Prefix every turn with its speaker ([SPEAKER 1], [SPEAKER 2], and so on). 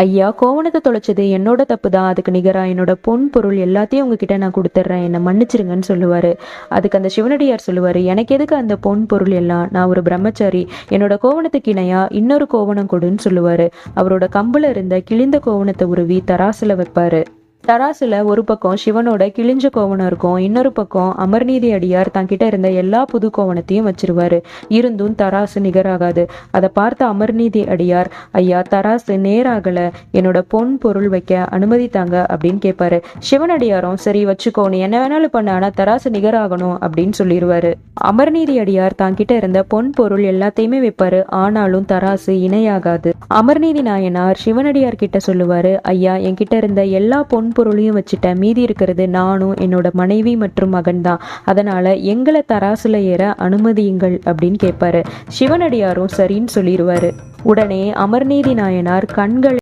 [SPEAKER 1] ஐயா கோவணத்தை தொலைச்சது என்னோட தப்பு தான் அதுக்கு நிகரா என்னோட பொன் பொருள் எல்லாத்தையும் உங்ககிட்ட நான் கொடுத்துட்றேன். என்னை மன்னிச்சிருங்கன்னு சொல்லுவாரு. அதுக்கு அந்த சிவனடியார் சொல்லுவாரு எனக்கு எதுக்கு அந்த பொன் பொருள் எல்லாம்? நான் ஒரு பிரம்மச்சாரி. என்னோட கோவணத்துக்கு இணையா இன்னொரு கோவணம் கொடுன்னு சொல்லுவாரு. அவரோட கம்புல இருந்த கிழிந்த கோவணத்தை உருவி தராசுல வைப்பாரு. தராசுல ஒரு பக்கம் சிவனோட கிழிஞ்ச கோவணம் இருக்கும் இன்னொரு பக்கம் அமர்நீதி அடியார் தங்கிட்ட இருந்த எல்லா புது கோவணத்தையும் வச்சிருவாரு. இருந்தும் தராசு நிகராகாது. அதை பார்த்த அமர்நீதி அடியார் ஐயா தராசு நேராகல. என்னோட பொன் பொருள் வைக்க அனுமதித்தாங்க அப்படின்னு கேட்பாரு சிவனடியாரும் சரி வச்சுக்கோ. நீ என்ன வேணாலும் பண்ண. ஆனா தராசு நிகராகணும் அப்படின்னு சொல்லிடுவாரு அமர்நீதி அடியார் தன்கிட்ட இருந்த பொன் பொருள் எல்லாத்தையுமே வைப்பாரு. ஆனாலும் தராசு இணையாகாது. அமர்நீதி நாயனார் சிவனடியார் கிட்ட சொல்லுவாரு ஐயா என்கிட்ட இருந்த எல்லா பொன் பொருளையும் வச்சுட்டேன். மீதி இருக்கிறது நானும் என்னோட மனைவி மற்றும் மகன் தான். அதனால எங்களை தராசுல ஏற அனுமதியுங்கள் அப்படின்னு கேட்பாரு சிவனடியாரும் சரின்னு சொல்லிடுவாரு உடனே அமர்நீதி நாயனார் கண்களை